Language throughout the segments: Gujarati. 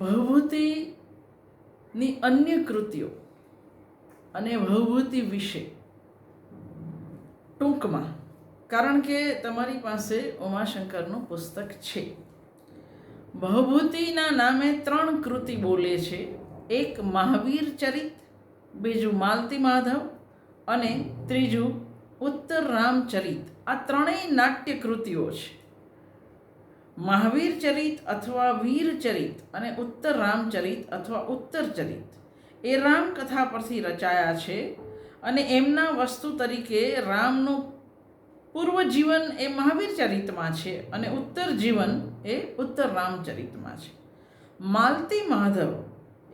ભવભૂતિની અન્ય કૃતિઓ અને ભવભૂતિ વિશે ટૂંકમાં, કારણ કે તમારી પાસે ઉમાશંકરનું પુસ્તક છે. ભવભૂતિના નામે ત્રણ કૃતિ બોલે છે. એક મહાવીર ચરિત, બીજું માલતી માધવ અને ત્રીજું ઉત્તર રામચરિત આ ત્રણેય નાટ્ય કૃતિઓ છે. મહાવીર ચરિત અથવા વીર ચરિત અને ઉત્તર રામચરિત અથવા ઉત્તર ચરિત. એ રામકથા પરથી રચાયા છે અને એમના વસ્તુ તરીકે રામનું પૂર્વ જીવન એ મહાવીર ચરિતમાં છે અને ઉત્તર જીવન એ ઉત્તર રામચરિતમાં છે. માલતી માધવ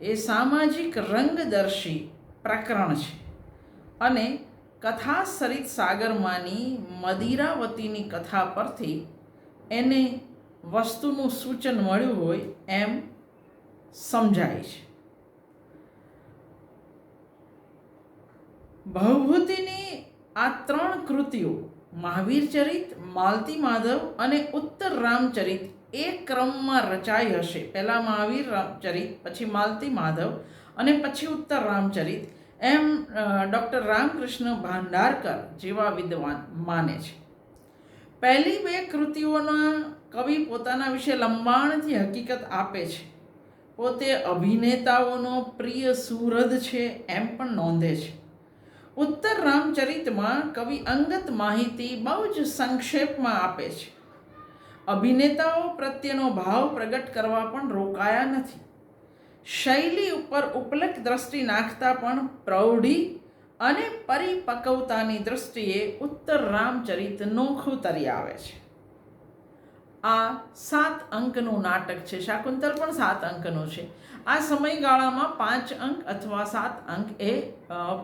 એ સામાજિક રંગદર્શી પ્રકરણ છે અને કથા સરિત સાગરમાંની મદિરાવતીની કથા પરથી એને વસ્તુનું સૂચન મળ્યું હોય એમ સમજાય છે. ભવભૂતિની આ ત્રણ કૃતિઓ, મહાવીર ચરિત, માલતી માધવ અને ઉત્તર રામચરિત એ ક્રમમાં રચાઈ હશે. પહેલાં મહાવીર રામચરિત પછી માલતી માધવ અને પછી ઉત્તર રામચરિત એમ ડૉક્ટર રામકૃષ્ણ ભાંડારકર જેવા વિદ્વાન માને છે. પહેલી બે કૃતિઓના કવિ પોતાના વિશે લંબાણથી હકીકત આપે છે. પોતે અભિનેતાઓનો પ્રિય સુહૃદ છે એમ પણ નોંધે છે. ઉત્તર રામચરિતમાં કવિ અંગત માહિતી બહુ જ સંક્ષેપમાં આપે છે. અભિનેતાઓ પ્રત્યેનો ભાવ પ્રગટ કરવા પણ રોકાયા નથી. શૈલી ઉપર ઉપલક દ્રષ્ટિ નાખતા પણ પ્રૌઢી અને પરિપક્વતાની દૃષ્ટિએ ઉત્તર રામચરિત નોખું તરી આવે છે. આ સાત અંકનું નાટક છે. શાકુંતલ પણ સાત અંકનું છે. આ સમયગાળામાં પાંચ અંક અથવા સાત અંક એ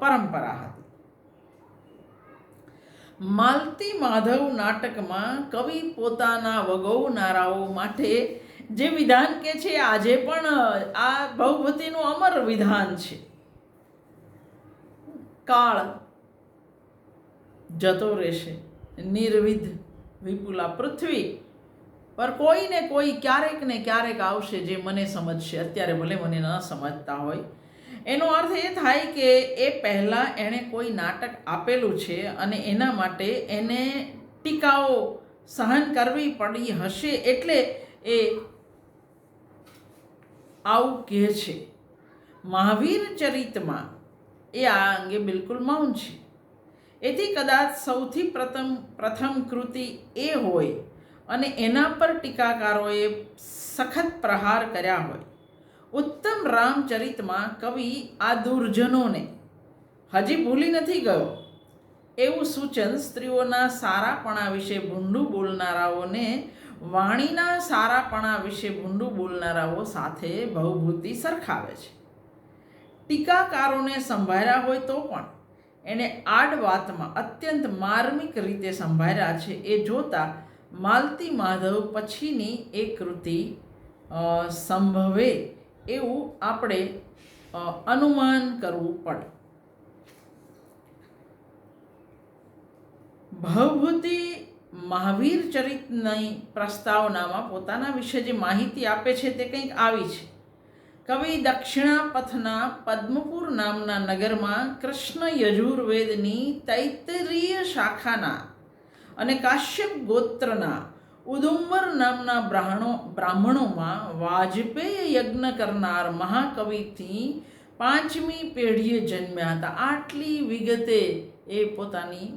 પરંપરા હતી. માલતી માધવ નાટકમાં કવિ પોતાના વગોવનારાઓ માટે જે વિધાન કે છે, આજે પણ આ ભવભૂતિનું અમર વિધાન છે. કાળ જતો રહેશે. નિર્વિધ વિપુલા પૃથ્વી પર કોઈને કોઈ ક્યારેક ને ક્યારેક આવશે જે મને સમજશે. અત્યારે ભલે મને ન સમજતા હોય. એનો અર્થ એ થાય કે એ પહેલાં એણે કોઈ નાટક આપેલું છે અને એના માટે એને ટીકાઓ સહન કરવી પડી હશે એટલે એ આવું કહે છે. મહાવીર ચરિતમાં એ આ અંગે બિલકુલ મૌન છે. એથી કદાચ સૌથી પ્રથમ પ્રથમ કૃતિ એ હોય અને એના પર ટીકાકારોએ સખત પ્રહાર કર્યા હોય. ઉત્તમ રામચરિતમાં કવિ આ દુર્જનોને. હજી ભૂલી નથી ગયો. એવું સૂચન સ્ત્રીઓના સારાપણા વિશે ભૂંડું બોલનારાઓને, વાણીના સારાપણા વિશે ભૂંડું બોલનારાઓ સાથે ભવભૂતિ સરખાવે છે. ટીકાકારોને સંભાળ્યા હોય તો પણ એણે આડ વાતમાં અત્યંત માર્મિક રીતે સંભાળ્યા છે એ જોતા માલતી માધવ પછીની એ કૃતિ સંભવે એવું આપણે અનુમાન કરવું પડે. ભવભૂતિ મહાવીર ચરિતની પ્રસ્તાવનામાં પોતાના વિશે જે માહિતી આપે છે તે કંઈક આવી છે. કવિ દક્ષિણાપથના પદ્મપુર નામના નગરમાં કૃષ્ણ યજુર્વેદની તૈતરીય શાખાના અને કાશ્યપ ગોત્રના ઉદુંબર નામના બ્રાહ્મણો બ્રાહ્મણોમાં વાજપેય યજ્ઞ કરનાર મહાકવિથી પાંચમી પેઢીએ જન્મ્યા હતા. આટલી વિગતે એ પોતાની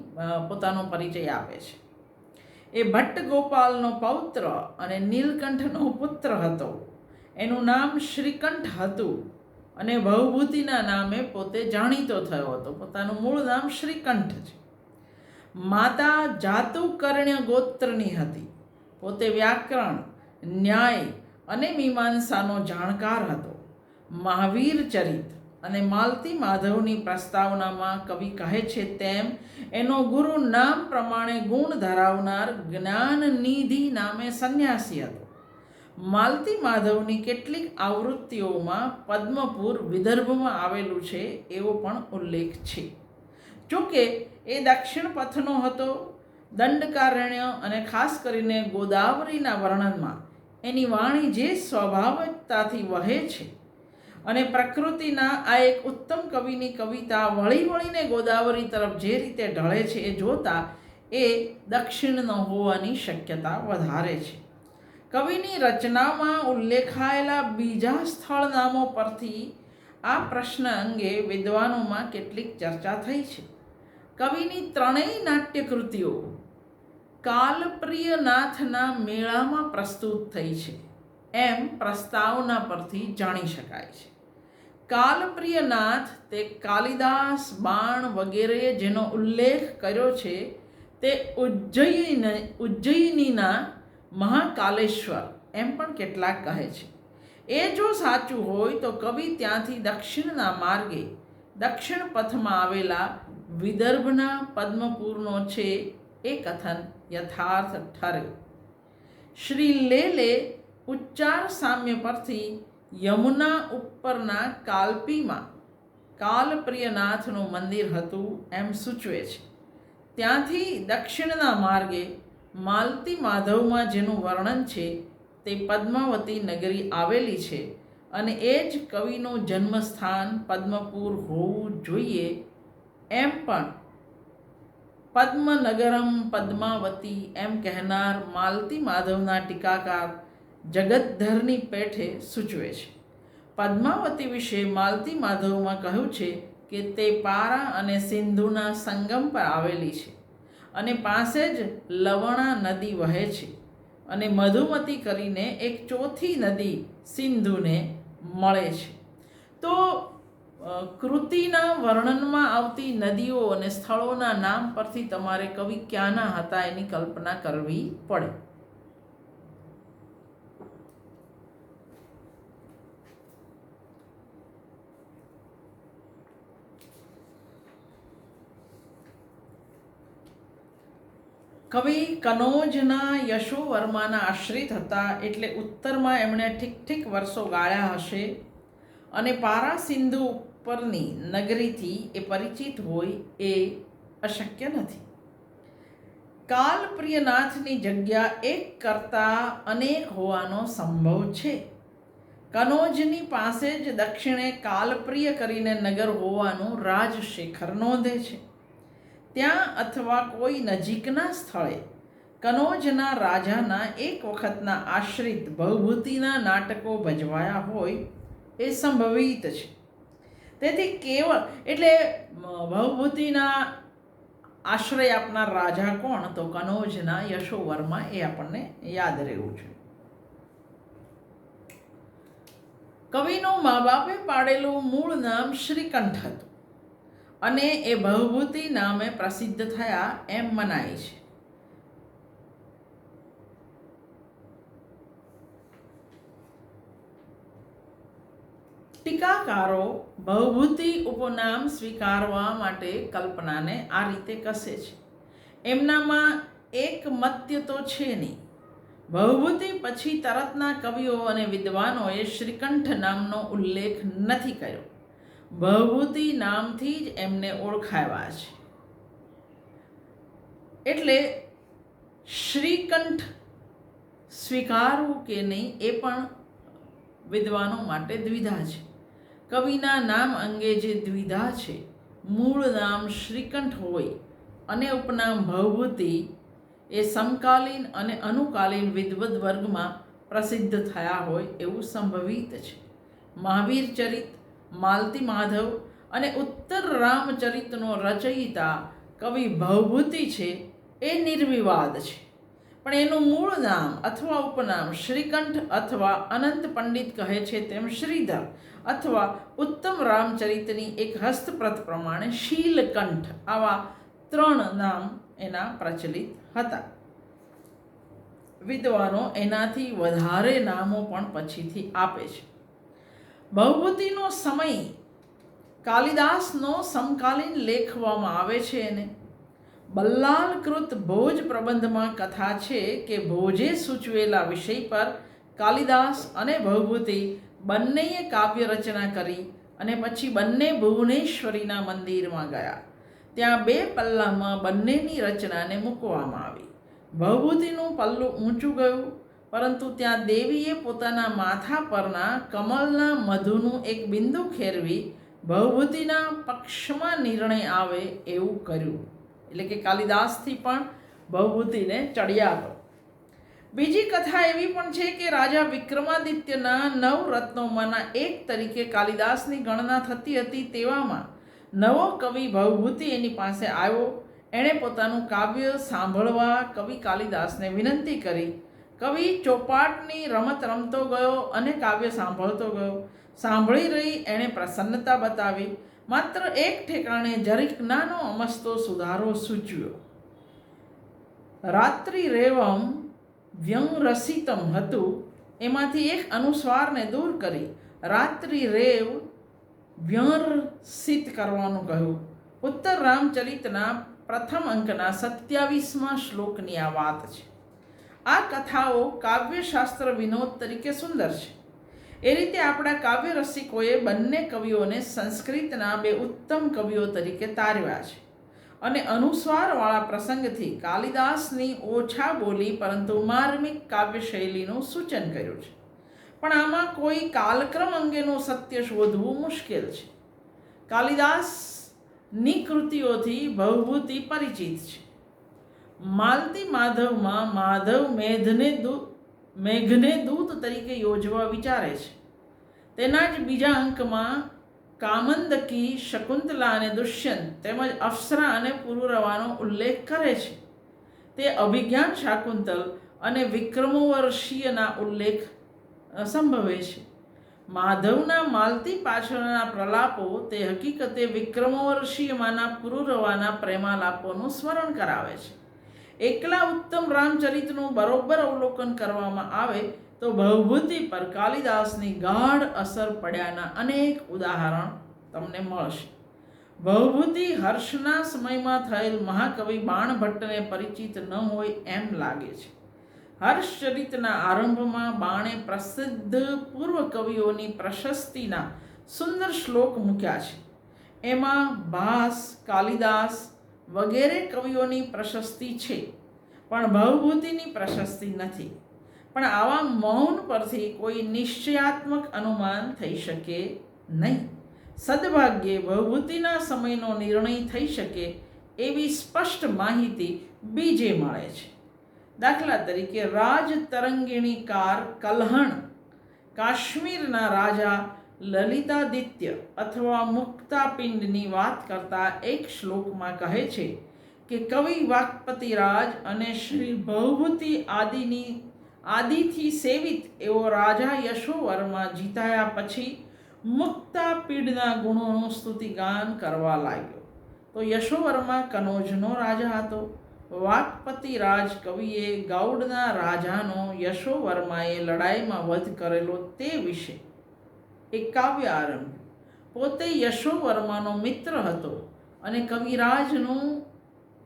પોતાનો પરિચય આપે છે. એ ભટ્ટ ગોપાલનો પૌત્ર અને નીલકંઠનો પુત્ર હતો. એનું નામ શ્રીકંઠ હતું અને ભવભૂતિના નામે પોતે જાણીતો થયો હતો. પોતાનું મૂળ નામ શ્રીકંઠ છે. માતા જાતુકર્ણ્ય ગોત્રની હતી. પોતે વ્યાકરણ, ન્યાય અને મીમાંસાનો જાણકાર હતો. મહાવીર ચરિત અને માલતી માધવની પ્રસ્તાવનામાં કવિ કહે છે તેમ, એનો ગુરુ નામ પ્રમાણે ગુણ ધરાવનાર જ્ઞાનનિધિ નામે સંન્યાસી હતો. માલતી માધવની કેટલીક આવૃત્તિઓમાં પદ્મપુર વિદર્ભમાં આવેલું છે એવો પણ ઉલ્લેખ છે. જોકે એ દક્ષિણ પથનો હતો. દંડકારણ્ય અને ખાસ કરીને ગોદાવરીના વર્ણનમાં એની વાણી જે સ્વાભાવિકતાથી વહે છે. અને પ્રકૃતિના આ એક ઉત્તમ કવિની કવિતા વળી વળીને ગોદાવરી તરફ જે રીતે ઢળે છે એ જોતા એ દક્ષિણનો હોવાની શક્યતા વધારે છે. કવિની રચનામાં ઉલ્લેખાયેલા બીજા સ્થળ નામો પરથી આ પ્રશ્ન અંગે વિદ્વાનોમાં કેટલીક ચર્ચા થઈ છે. કવિની ત્રણેય નાટ્યકૃતિઓ કાલપ્રિયનાથના મેળામાં પ્રસ્તુત થઈ છે. એમ પ્રસ્તાવના પરથી જાણી શકાય છે. કાલપ્રિયનાથ તે કાલિદાસ બાણ વગેરે જેનો ઉલ્લેખ કર્યો છે તે ઉજ્જૈન ઉજ્જૈનીના મહાકાલેશ્વર એમ પણ કેટલાક કહે છે. એ જો સાચું હોય તો કવિ ત્યાંથી દક્ષિણના માર્ગે દક્ષિણ પથમાં આવેલા વિદર્ભના પદ્મપુરનો છે એ કથન યથાર્થ ઠરે શ્રી લેલે ઉચ્ચાર સામ્ય પરથી યમુના ઉપરના કાલ્પીમાં કાલપ્રિયનાથનું મંદિર હતું એમ સૂચવે છે. ત્યાંથી દક્ષિણના માર્ગે માલતી માધવમાં જેનું વર્ણન છે તે પદ્માવતી નગરી આવેલી છે અને એ જ કવિનું જન્મસ્થાન પદ્મપુર હોવું જોઈએ એમ પણ પદ્મનગરમ પદ્માવતી એમ કહેનાર માલતી માધવના ટીકાકાર જગતધરની પેઠે સૂચવે છે. પદ્માવતી વિશે માલતી માધવમાં કહ્યું છે કે તે પારા અને સિંધુના સંગમ પર આવેલી છે અને પાસે જ લવણા નદી વહે છે અને મધુમતી કરીને એક ચોથી નદી સિંધુને મળે છે. તો કૃતિના વર્ણનમાં આવતી નદીઓ અને સ્થળોના નામ પરથી તમારે કવિ ક્યાંના હતા એની કલ્પના કરવી પડે? કવિ કનોજના યશોવર્માના આશ્રિત હતા એટલે ઉત્તરમાં એમણે ઠીક ઠીક વર્ષો ગાળ્યા હશે અને પારા સિંધુ ઉપરની નગરીથી એ પરિચિત હોય એ અશક્ય નથી. કાલપ્રિયનાથની જગ્યા એક કરતાં અનેક હોવાનો સંભવ છે. કનોજની પાસે જ દક્ષિણે કાલપ્રિય કરીને નગર હોવાનું રાજશેખર નોંધે છે. ત્યાં અથવા કોઈ નજીકના સ્થળે કનોજના રાજાના એક વખતના આશ્રિત ભવભૂતિના નાટકો ભજવાયા હોય એ સંભવિત છે. તેથી કેવળ, એટલે ભવભૂતિના આશ્રય આપનાર રાજા કોણ? તો કનોજના યશોવર્મા એ આપણને યાદ રહેવું છે. કવિનું મા બાપે પાડેલું મૂળ નામ શ્રીકંઠ હતું. અને એ ભવભૂતિ નામે પ્રસિદ્ધ થયા એમ મનાય છે. ટીકાકારો ભવભૂતિ ઉપનામ સ્વીકારવા માટે કલ્પનાને આ રીતે કસે છે. એમનામાં એક મત્ય તો છે નહીં. ભવભૂતિ પછી તરતના કવિઓ અને વિદ્વાનોએ શ્રીકંઠ નામનો ઉલ્લેખ નથી કર્યો. ભવભૂતિ નામથી જ એમને ઓળખાવ્યા છે. એટલે શ્રીકંઠ સ્વીકારવું કે નહીં એ પણ વિદ્વાનો માટે દ્વિધા છે. કવિના નામ અંગે જે દ્વિધા છે, મૂળ નામ શ્રીકંઠ હોય અને ઉપનામ ભવભૂતિ એ સમકાલીન અને અનુકાલીન વિદ્વદ વર્ગમાં પ્રસિદ્ધ થયા હોય એવું સંભવિત છે. મહાવીર ચરિત, માલતી માધવ અને ઉત્તર રામચરિતનો રચયિતા કવિ ભવભૂતિ છે એ નિર્વિવાદ છે. પણ એનું મૂળ નામ અથવા ઉપનામ શ્રીકંઠ અથવા અનંત પંડિત કહે છે તેમ શ્રીધર અથવા ઉત્તમ રામચરિતની એક હસ્તપ્રત પ્રમાણે શીલકંઠ. આવા ત્રણ નામ એના પ્રચલિત હતા. વિદ્વાનો એનાથી વધારે નામો પણ પછીથી આપે છે. ભવભૂતિનો સમય કાલિદાસનો સમકાલીન લેખવામાં આવે છે એને બલ્લાલકૃત ભોજ પ્રબંધમાં કથા છે કે ભોજે સૂચવેલા વિષય પર કાલિદાસ અને ભવભૂતિ બંનેએ કાવ્ય રચના કરી અને પછી બંને ભુવનેશ્વરીના મંદિરમાં ગયા. ત્યાં બે પલ્લામાં બંનેની રચનાને મૂકવામાં આવી. ભવભૂતિનું પલ્લું ઊંચું ગયું, પરંતુ ત્યાં દેવીએ પોતાના માથા પરના કમલના મધુનું એક બિંદુ ખેરવી ભવભૂતિના પક્ષમાં નિર્ણય આવે એવું કર્યું. એટલે કે કાલિદાસથી પણ ભવભૂતિને ચડ્યા હતો બીજી કથા એવી પણ છે કે રાજા વિક્રમાદિત્યના નવ રત્નોમાંના એક તરીકે કાલિદાસની ગણના થતી હતી તેવામાં નવો કવિ ભવભૂતિ એની પાસે આવ્યો. એણે પોતાનું કાવ્ય સાંભળવા કવિ કાલિદાસને વિનંતી કરી. કવિ ચોપાટની રમત રમતો ગયો અને કાવ્ય સાંભળતો ગયો. સાંભળી રહી એણે પ્રસન્નતા બતાવી. માત્ર એક ઠેકાણે જરીક નાનો અમસ્તો સુધારો સૂચવ્યો. રાત્રિ રેવમ વ્યંગ રસિતમ હતું. એમાંથી એક અનુસ્વારને દૂર કરી રાત્રિ રેવ વ્યંરસિત કરવાનું કહ્યું. ઉત્તર રામચરિતના પ્રથમ અંકના સત્યાવીસમાં શ્લોકની આ વાત છે. આ કથાઓ કાવ્યશાસ્ત્ર વિનોદ તરીકે સુંદર છે. એ રીતે આપણા કાવ્ય રસિકોએ બંને કવિઓને સંસ્કૃતના બે ઉત્તમ કવિઓ તરીકે તારવ્યા છે. અને અનુસ્વારવાળા પ્રસંગથી કાલિદાસની ઓછા બોલી પરંતુ માર્મિક કાવ્ય શૈલીનું સૂચન કર્યું છે. પણ આમાં કોઈ કાલક્રમ અંગેનું સત્ય શોધવું મુશ્કેલ છે. કાલિદાસની કૃતિઓથી ભવભૂતિ પરિચિત છે. માલતી માધવમાં માધવ મેધને દૂત મેઘને દૂત તરીકે યોજવા વિચારે છે. તેના જ બીજા અંકમાં કામંદકી શકુંતલા અને દુષ્યંત તેમજ અપ્સરા અને પુરુરવાનો ઉલ્લેખ કરે છે. તે અભિજ્ઞાન શાકુંતલ અને વિક્રમોવર્ષીયના ઉલ્લેખ સંભવે છે. માધવના માલતી પાછળના પ્રલાપો તે હકીકતે વિક્રમોવર્ષીયમાંના પુરુરવાના પ્રેમાલાપોનું સ્મરણ કરાવે છે. એકલા ઉત્તમ રામચરિતનું બરોબર અવલોકન કરવામાં આવે તો ભવભૂતિ પર કાલિદાસની ગાઢ અસર પડ્યાના અનેક ઉદાહરણ તમને મળશે. ભવભૂતિ હર્ષના સમયમાં થયેલ મહાકવિ બાણભટ્ટને પરિચિત ન હોય એમ લાગે છે. હર્ષચરિતના આરંભમાં બાણે પ્રસિદ્ધ પૂર્વ કવિઓની પ્રશસ્તિના સુંદર શ્લોક મૂક્યા છે. એમાં ભાસ કાલિદાસ વગેરે કવિઓની પ્રશસ્તિ છે. પણ ભવભૂતિની પ્રશસ્તિ નથી. પણ આવા મૌન પરથી કોઈ નિશ્ચયાત્મક અનુમાન થઈ શકે નહીં. સદભાગ્યે ભવભૂતિના સમયનો નિર્ણય થઈ શકે એવી સ્પષ્ટ માહિતી બીજે મળે છે. દાખલા તરીકે રાજ તરંગિણીકાર કલહણ. કાશ્મીરના રાજા લલિતાદિત્ય અથવા મુક્તાપિંડની વાત કરતા એક શ્લોકમાં કહે છે કે કવિ વાક્પતિરાજ અને શ્રી ભવભૂતિ આદિની આદિથી સેવિત એવો રાજા યશોવર્મા જીતાયા પછી મુક્તાપીડના ગુણોનું સ્તુતિગાન કરવા લાગ્યો. તો યશોવર્મા કનોજનો રાજા હતો. વાકપતિ રાજ કવિએ ગૌડના રાજાનો યશોવર્માએ લડાઈમાં વધ કરેલો તે વિશે એક કાવ્ય આરંભ. પોતે યશોવર્માનો મિત્ર હતો અને કવિરાજનું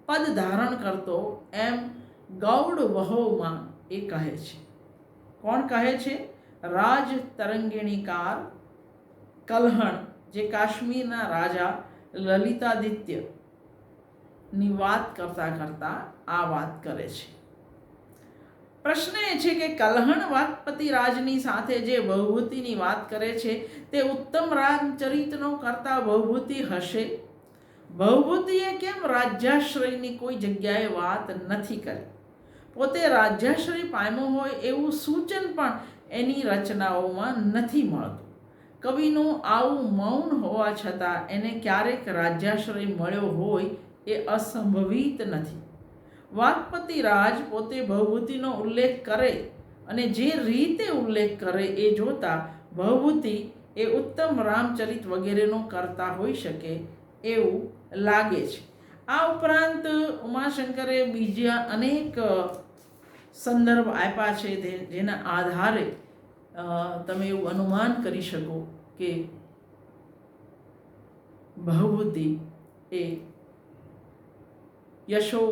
પદ ધારણ કરતો એમ ગૌડ વહોમાં એ કહે છે. કોણ કહે છે? રાજ તરંગિણીકાર કલહણ, જે કાશ્મીરના રાજા લલિતાદિત્યની વાત કરતા કરતા આ વાત કરે છે. પ્રશ્ન એ છે કે કલહણ વાતપતિ રાજની સાથે જે બહુભૂતિની વાત કરે છે, તે ઉત્તમ રામચરિતનો કરતા વહુભૂતિ હશે? બહુભૂતિએ કેમ રાજ્યાશ્રયની કોઈ જગ્યાએ વાત નથી કરી? પોતે રાજ્યાશ્રય પામ્યો હોય એવું સૂચન પણ એની રચનાઓમાં નથી મળતું. કવિનું આવું મૌન હોવા છતાં એને ક્યારેક રાજ્યાશ્રય મળ્યો હોય એ અસંભવિત નથી. વાકપતિ રાજ પોતે ભવભૂતિનો ઉલ્લેખ કરે અને જે રીતે ઉલ્લેખ કરે એ જોતા ભવભૂતિ એ ઉત્તમ રામચરિત વગેરેનો કરતા હોઈ શકે એવું લાગે છે. આ ઉપરાંત ઉમાશંકરે બીજા અનેક સંદર્ભ આપ્યા છે જેના આધારે તમે એવું અનુમાન કરી શકો કે ભવભૂતિ એ યશો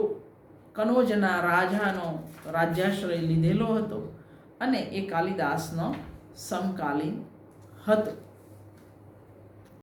કનોજના રાજાનો રાજ્યાશ્રય લીધેલો હતો અને એ કાલિદાસનો સમકાલીન હતો.